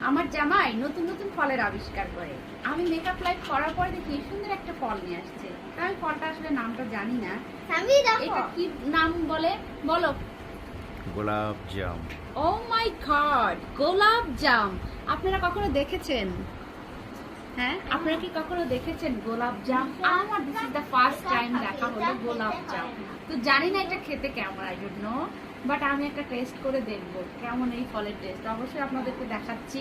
আমার জামাই নতুন নতুন ফলের আবিষ্কার করে। আমি মেকআপ লাইট করার পরে দেখি এই সুন্দর একটা ফল নিয়ে আসছে। তা আমি ফলটা আসলে নামটা জানি না। আমি এটা কি নাম বলে? বলো। গোলাপ জাম। ও মাই গড গোলাপ জাম। আপনারা কখনো দেখেছেন? হ্যাঁ? আপনারা কি কখনো দেখেছেন গোলাপ জাম? আমার this is the first time দেখা হলো গোলাপ জাম। তো জানি না এটা খেতে কেমন এই জন্য বাট আমি একটা টেস্ট করে দেখব কেমন এই ফলের টেস্ট অবশ্যই আপনাদেরকে দেখাচ্ছি।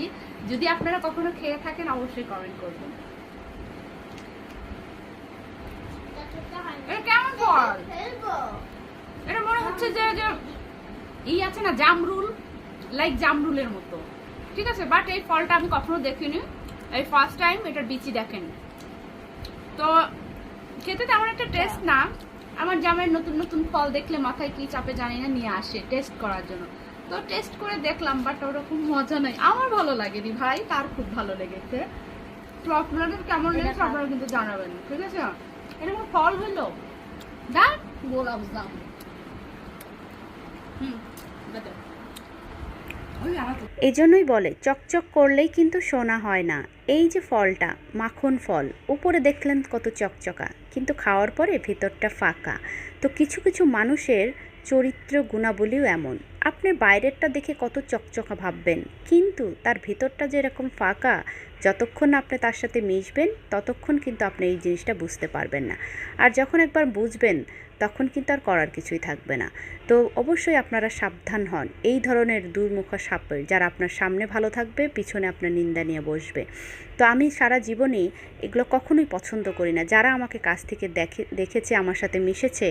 যদি আপনারা কখনো খেয়ে থাকেন অবশ্যই কমেন্ট করবেন। এটা কেমন ফল? এটা মনে হচ্ছে যে যে ই আছে না জামরুল? লাইক জামরুলের মতো। ঠিক আছে বাট এই ফলটা আমি কখনো দেখিনি। এই ফার্স্ট টাইম এটার বিচি দেখেন। তো খেতে তেমন একটা টেস্ট না। আমার জামাই নতুন নতুন ফল দেখলে মাথায় কি চাপে জানি না নিয়ে আসে টেস্ট করার জন্য। তো টেস্ট করে দেখলাম বাট ওরকম মজা নাই। আমার ভালো লাগেনি ভাই তার খুব ভালো লেগেছে। তো আপনাদের কেমন লেগেছে আপনারা কিন্তু জানাবেন ঠিক আছে? এটা কোনো ফল হলো? দেখ। গোলাপ জাম। হুম বাতাও। ওই আমার তো- এজন্যই বলে, চকচক করলেই কিন্তু সোনা হয় না। এই যে ফলটা, মাখন ফল, উপরে দেখলেন কত চকচকা। কিন্তু খাওয়ার পরে ভিতরটা ফাঁকা। তো কিছু কিছু মানুষের চরিত্র গুণাবলীও এমন। আপনি বাইরেরটা দেখে কত চকচকা ভাববেন। কিন্তু তার ভিতরটা যেরকম ফাঁকা, যতক্ষণ আপনি তার সাথে মিশবেন, ততক্ষণ কিন্তু আপনি এই জিনিসটা বুঝতে পারবেন না। আর যখন একবার বুঝবেন, তখন কিন্তু আর করার কিছুই থাকবে না। তো অবশ্যই আপনারা সাবধান হন। এই ধরনের দুর্মুখা সাপের যারা আপনার সামনে ভালো থাকবে, পিছনে আপনার নিন্দা নিয়ে বসবে। তো আমি সারা জীবনেই এগুলো কখনোই পছন্দ করি না। যারা আমাকে কাছ থেকে দেখে, দেখেছে, আমার সাথে মিশেছে,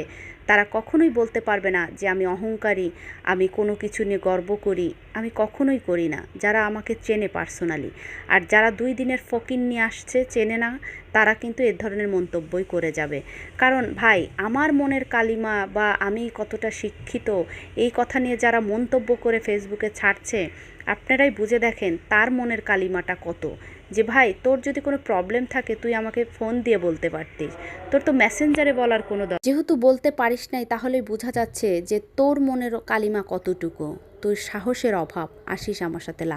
তারা কখনোই বলতে পারবে না যে আমি অহংকারী, আমি কোনো কিছু নিয়ে গর্ব করি, আমি কখনোই করি না। যারা আমাকে চেনে পার্সোনালি আর যারা দুই দিনের ফকির নিয়ে আসছে, চেনে না, তারা কিন্তু এ ধরনের মন্তব্যই করে যাবে। কারণ ভাই, আমার মনের কালিমা বা আমি কতটা শিক্ষিত, এই কথা নিয়ে যারা মন্তব্য করে ফেসবুকে ছাড়ছে, আপনারাই বুঝে দেখেন তার মনের কালিমাটা কত। যে, ভাই, তোর যদি কোনো প্রবলেম থাকে, তুই আমাকে ফোন দিয়ে বলতে পারতিস। তোর তো মেসেঞ্জারে বলার কোনো দরকার যেহেতু বলতে পারিস নাই, তাহলেই বোঝা যাচ্ছে যে, তোর মনের কালিমা কতটুকু? তোর সাহসের অভাব। আসিস আমার সাথে